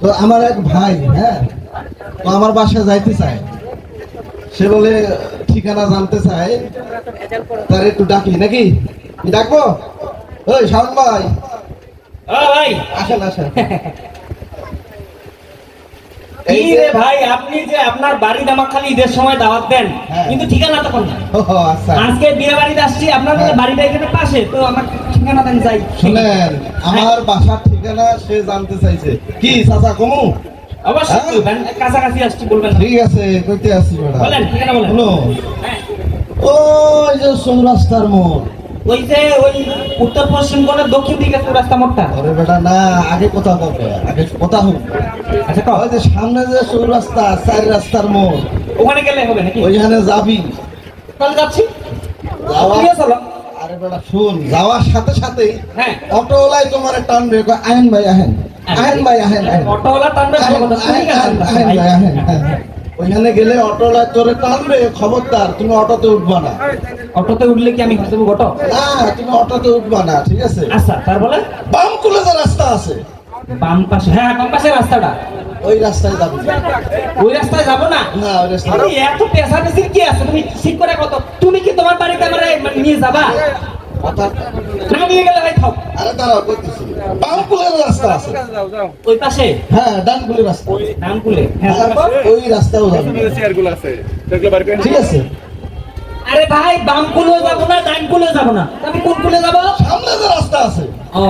তো আমার এক ভাই হ্যাঁ তো আমার বাসায় যাইতে চায়। সে বলে ঠিকানা জানতে চায় তার একটু ডাকি নাকি? ডাকবো? ওই শাওন ভাই। ভাই। আসেন আসেন। এই রে ভাই আপনি যে আপনার বাড়ি দামা খালি ঈদের সময় দাওয়াত দেন হ্যাঁ। কিন্তু ঠিকানা তো কোন ও, আচ্ছা। আজকে বিয়ে বাড়িতে আসছি আপনার হ্যাঁ। বাড়িটা এখানে পাশে তো আমার ঠিকানা দেন যাই। শুনেন আমার বাসার ঠিকানা সে জানতে চাইছে। কি চাচা কমু? অবশ্যই হ্যাঁ। বলবেন কাছাকাছি আসছি বলবেন। ঠিক আছে কইতে আসছি ম্যাডাম। বলেন ঠিকানা বলেন। শুনো। ওই যে মোড়। ওই যে ওই উত্তর পশ্চিম কোণের দক্ষিণ দিকে তো রাস্তা মোড়টা। আরে বেটা না আগে কথা বলবে আগে কথা হোক। আচ্ছা কও। যে সামনে যে চৌরাস্তা চার রাস্তার মোড়। ওখানে গেলে হবে নাকি? ওইখানে যাবি। তাহলে যাচ্ছি। যাওয়া চলো। শুন যাওয়ার সাথে সাথেই হ্যাঁ। তোমার টানবে কয়, আহেন ভাই আহেন। আহেন ভাই আহেন অটোওয়ালা টানবে আহেন, ভাই, আহেন। ওইখানে গেলে অটোওয়ালা তোরে টানবে খবরদার তুমি অটোতে উঠবা না। অটোতে উঠলে কি আমি হয়ে যাব অটো? না তুমি অটোতে উঠবা না ঠিক আছে? আচ্ছা তারপরে? বাম কুলে যে রাস্তা আছে। বাম পাশে হ্যাঁ বাম পাশে রাস্তাটা। ওই রাস্তায় যাবি। ওই রাস্তায় যাব না? না ওই রাস্তায় আরে এত পেশা পেশির কি আছে? তুমি ঠিক করে কত? তুমি কি তোমার বাড়িতে আমার নিয়ে যাবা? কথা- না নিয়ে গেলে ভাই খাও আরে দাঁড়াও করতেছি রাস্তা আছে। ওই পাশে? হ্যাঁ রাস্তা। নামকুলে হ্যাঁ ওই রাস্তাও যাবে। চেয়ারগুলো আছে সেগুলো বার করে ঠিক আছে। আরে ভাই বাম কুলে যাব না ডান কুলে যাব না। আমি কোন কুলে যাব? সামনে যে রাস্তা আছে। ও ও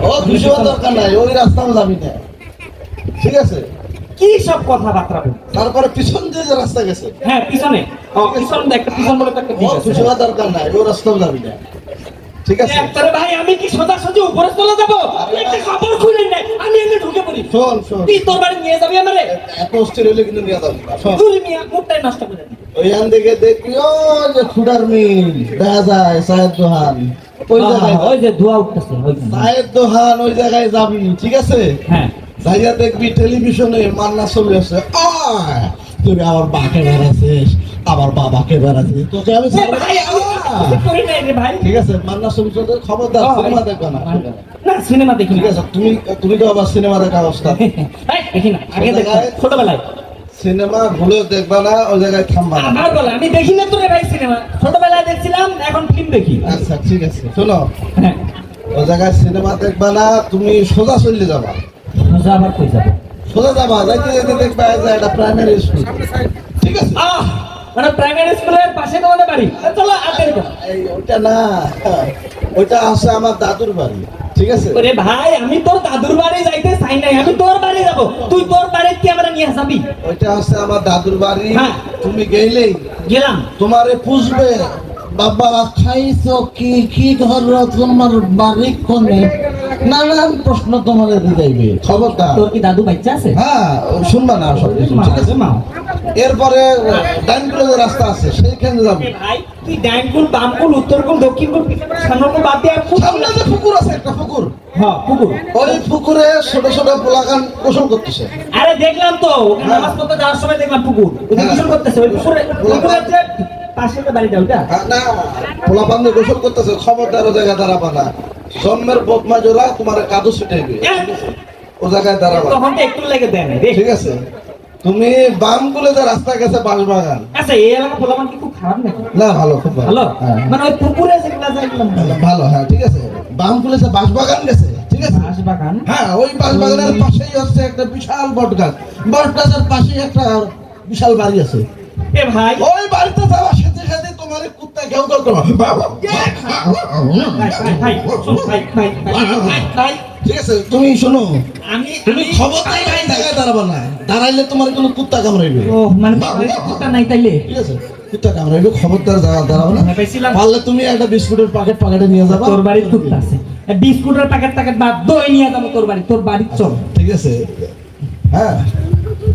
হওয়ার দরকার নাই ওই রাস্তাও যাবি না। ঠিক আছে? কি সব কথাবার্তা তারপরে পিছন দিয়ে যে রাস্তা গেছে। হ্যাঁ পিছনে। পিছন একটা পিছন বলে একটা ও দিক আছে দরকার নাই ওই রাস্তাও যাবি না ঠিক আছে? ভাই আমি কি সোজা সোজা উপরে চলে যাব? একটা কাপড় খুলে নেই আমি এমনি ঢুকে পড়ি। শোন শোন। তুই তোর বাড়ি নিয়ে যাবি আমারে? এত অস্থির হইলে কিন্তু নিয়ে যাবি না শোন। তুই মিয়া মুখটাই নষ্ট করে। ওইখান থেকে দেখবি ও যে খুদার মিল দেখা যায় সাহেব দোহান। ওই জায়গায় ওই যে ধোয়া উঠতেছে ওইখানে। সাহেব দোহান ওই জায়গায় যাবি ঠিক আছে? হ্যাঁ। যাইয়া দেখবি টেলিভিশনে মান্না ছবি আছে তুমি আমার বাকে বেড়াছিস আমার বাবাকে বেড়াছিস তোকে আমি ঠিক আছে মান্না ছবি চলতে খবরদার সিনেমা দেখবে না। না সিনেমা দেখি ঠিক আছে তুমি তুমি তো আবার সিনেমা দেখা অবস্থা। দেখি না আগে দেখতাম ছোটবেলায়। সিনেমা ভুলে দেখবা না ওই জায়গায় থামবা না। আমার বলে আমি দেখি না তো রে ভাই সিনেমা। ছোটবেলায় দেখছিলাম এখন ফিল্ম দেখি। আচ্ছা ঠিক আছে শোনো। হ্যাঁ। ওই জায়গায় সিনেমা দেখবা না তুমি সোজা চলে যাবা। আবার কই যাব? সোজা যাবা যাইতে যাইতে দেখবা যে একটা প্রাইমারি স্কুল ঠিক আছে? আহ মানে প্রাইমারি স্কুলের পাশে তোমাদের বাড়ি। চলো। এই ওইটা না। ওইটা আছে আমার দাদুর বাড়ি। ঠিক আছে? ওরে ভাই আমি তোর দাদুর বাড়ি যাইতে চাই নাই। আমি তোর বাড়ি যাব। তুই তোর বাড়ি কি আমরা নিয়ে যাবি? ওইটা আছে আমার দাদুর বাড়ি। হ্যাঁ। তুমি গেলেই গেলাম। তোমারে পুষবে। বাবা খাইছো কি? কি ঘর তোমার বাড়ি কোনে? নানান প্রশ্ন তোমারে দিদাইবে খবরদার। তোর কি দাদু বাচ্চা আছে? হ্যাঁ শুনবা না সব কিছু ঠিক আছে? মা এরপরে ডাইনগুলো যে রাস্তা আছে সেইখানে যাবে। ভাই তুই ডাইনকুল বামকুল উত্তরকুল দক্ষিণকুল সামনেকুল বাদ দিয়ে সামনে যে পুকুর আছে একটা পুকুর। হ্যাঁ পুকুর। ওই পুকুরে ছোট ছোট পোলাগান গোসল করতেছে। আরে দেখলাম তো ওখানে হ্যাঁ। নামাজ পড়তে যাওয়ার সময় দেখলাম পুকুর। হ্যাঁ। গোসল করতেছে ওই পুকুরে পুকুরের যে পাশে বাড়িটা ওইটা? হ্যাঁ, না পোলা বান্ধে গোসল করতেছে খবরদার ও জায়গায় দাঁড়াবা না। জন্মের বদমা জোড়া তোমার কাদু ছিটাইবে। ও জায়গায় দাঁড়াবা। তখন একটু লেগে দেয় না রে ঠিক আছে? তুমি বাম গুলে যে রাস্তা গেছে বাঁশবাগান। আচ্ছা এই এলাকা পোলামান কি খুব খারাপ নাকি? না ভালো খুব ভালো। হ্যাঁ। মানে ওই পুকুরে যেগুলা এগুলো ভালো। হ্যাঁ ঠিক আছে। বাম গুলে যে বাঁশবাগান গেছে ঠিক আছে? বাঁশবাগান? হ্যাঁ ওই বাঁশবাগানের পাশেই হচ্ছে একটা বিশাল বট গাছ বট গাছের পাশেই একটা বিশাল বাড়ি আছে। এ ভাই। ওই বাড়িতে সাথে তোমার কুত্তা ভাই, ঠিক আছে তুমি শোনো আমি তুমি আমি- খবর জায়গায় দাঁড়াবা না দাঁড়াইলে তোমার কোনো কুত্তা কামড়াইবে ও মানে কুত্তা নাই তাইলে ঠিক আছে কুত্তা কামড়াইবে খবরদার দাঁড়া- না পারলে তুমি একটা বিস্কুটের প্যাকেট প্যাকেটে নিয়ে যাবা তোর বাড়ির কুত্তা আছে বিস্কুটের প্যাকেট প্যাকেট বা দই নিয়ে যাব তোর বাড়ি তোর বাড়ির চল ঠিক আছে হ্যাঁ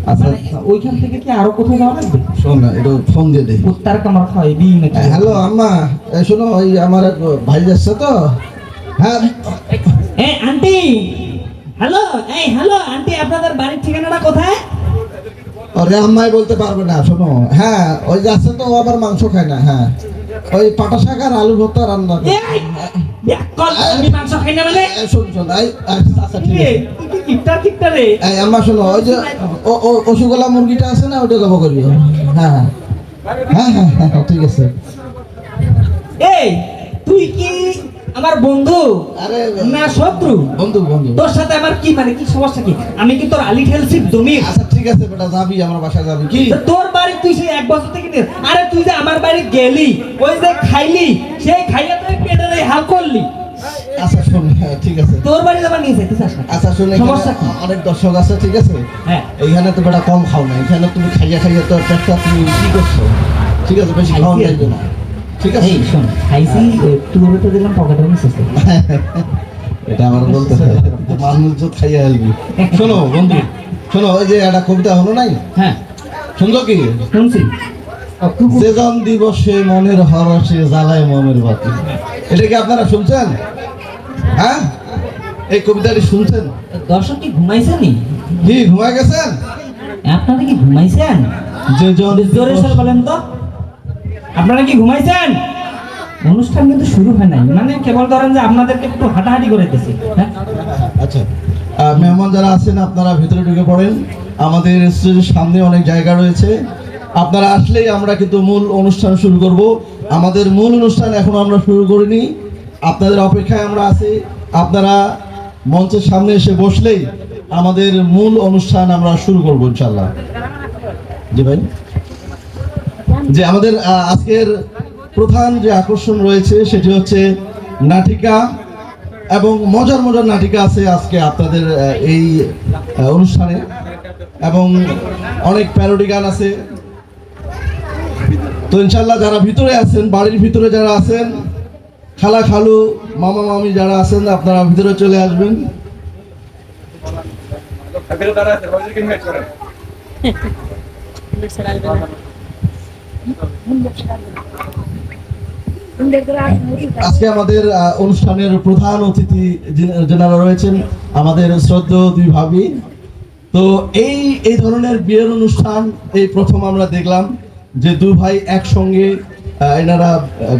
আচ্ছা মানে ওইখান থেকে কি আরও কোথাও যাওয়া লাগবে? শোন না একটু ফোন দিয়ে দে কুত্তার কামড় খাওয়াইবি নাকি? হ্যালো আম্মা শোনো ওই আমার ভাই যাচ্ছে তো। হ্যাঁ হ্যাঁ আন্টি! হ্যালো এই হ্যালো আন্টি আপনাদের বাড়ির ঠিকানাটা কোথায়? আম্মাই বলতে পারবে না শোনো। হ্যাঁ ওই যাচ্ছে তো আবার মাংস খায় না হ্যাঁ। ওই পাটা শাক আর আলু ভর্তা রান্না করে। এই, আমি মাংস খাই না মানে? শোন শোন এই, এই, আচ্ছা ঠিক আছে। তুই কি কিপটা কিপটা রে? এই আম্মা শোনো ওই যে ও ও অসুগোলা মুরগিটা আছে না ওটা গপ করবি হ্যাঁ হ্যাঁ। হ্যাঁ ঠিক আছে। এই তুই কি আমার বন্ধু? না শত্রু? বন্ধু বন্ধু। তোর সাথে আমার কি মানে কি সমস্যা কি? আমি কি তোর আলি ঠেলছি জমি আচ্ছা ঠিক আছে বেটা যাবি আমার বাসায় যাবি কি? তোর বাড়ি তুই সেই এক বছর থেকে আরে তুই যে আমার বাড়ি গেলি ওই যে খাইলি সেই খাইয়া তুই হাল করলি আচ্ছা শোন হ্যাঁ, ঠিক আছে। তোর বাড়ি আমার নিয়ে চাস আচ্ছা শোন সমস্যা কি? অনেক দর্শক আছে ঠিক আছে? হ্যাঁ। এইখানে তো বেটা কম খাও না এখানে তুমি খাইয়া খাইয়া তো পেটটা তুমি কি করছ? ঠিক আছে বেশি খাওয়া। না। ঠিক আছে? শোন খাইছি তুই তো দিলাম পকেটে নিছিস এটা আমার বলতে হয়। মানুষ তো খাইয়া আসবি শোনো বন্ধু শোনো ওই যে একটা কবিতা হলো নাই? হ্যাঁ। শুনলো কি? শুনছি। সেজন দিবসে মনের হরসে জ্বালায় মনের বাতি। এটা কি আপনারা শুনছেন? হ্যাঁ? এই কবিতাটি শুনছেন? দর্শক কি ঘুমাইছেন কি ঘুমায় গেছেন? আপনারা কি ঘুমাইছেন? যে জন জোরে সর বলেন তো। আপনারা কি ঘুমাইছেন? অনুষ্ঠান কিন্তু শুরু হয় নাই। মানে কেবল ধরেন যে আপনাদেরকে একটু হাঁটাহাঁটি করে দিছি হ্যাঁ? আচ্ছা। মেহমান যারা আছেন আপনারা ভিতরে ঢুকে পড়েন। আমাদের স্টেজের সামনে অনেক জায়গা রয়েছে। আপনারা আসলেই আমরা কিন্তু মূল অনুষ্ঠান শুরু করব। আমাদের মূল অনুষ্ঠান এখন আমরা শুরু করিনি। আপনাদের অপেক্ষায় আমরা আছি। আপনারা মঞ্চের সামনে এসে বসলেই আমাদের মূল অনুষ্ঠান আমরা শুরু করব ইনশাল্লাহ জি ভাই। যে আমাদের আজকের প্রধান যে আকর্ষণ রয়েছে সেটি হচ্ছে নাটিকা এবং মজার মজার নাটিকা আছে আজকে আপনাদের এই অনুষ্ঠানে। এবং অনেক প্যারোডি গান আছে। তো ইনশাল্লাহ যারা ভিতরে আছেন, বাড়ির ভিতরে যারা আছেন, খালা খালু, মামা মামি যারা আছেন, আপনারা ভিতরে চলে আসবেন। আজকে আমাদের অনুষ্ঠানের প্রধান অতিথি যিনি- যারা রয়েছেন, আমাদের শ্রদ্ধ দুই ভাবি তো এই এই ধরনের বিয়ের অনুষ্ঠান, এই প্রথম আমরা দেখলাম। যে দুই ভাই একসঙ্গে এনারা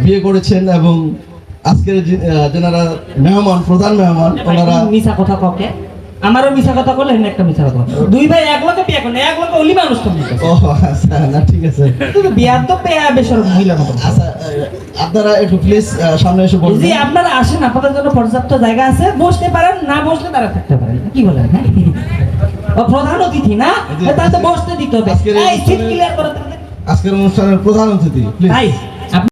বিয়ে করেছেন এবং আজকের যেনারা মেহমান প্রধান মেহমান ওনারা মিশা কথা ককে আমারও মিশা কথা বলে একটা মিশা কথা দুই ভাই এক লোকে বিয়ে করে এক লোকে অলি মানুষ কম ও আচ্ছা না ঠিক আছে। বিয়ার তো পেয়া বেসর মহিলা মতো। আচ্ছা আপনারা একটু প্লিজ সামনে এসে জি আপনারা আসেন আপনাদের জন্য পর্যাপ্ত জায়গা আছে। বসতে পারেন না বসলে তারা থাকতে পারেন কি বলেন হ্যাঁ? প্রধান অতিথি না? তাহলে বসতে দিতে হবে। এই সিট ক্লিয়ার করো তো। আজকের অনুষ্ঠানের প্রধান অতিথি প্লিজ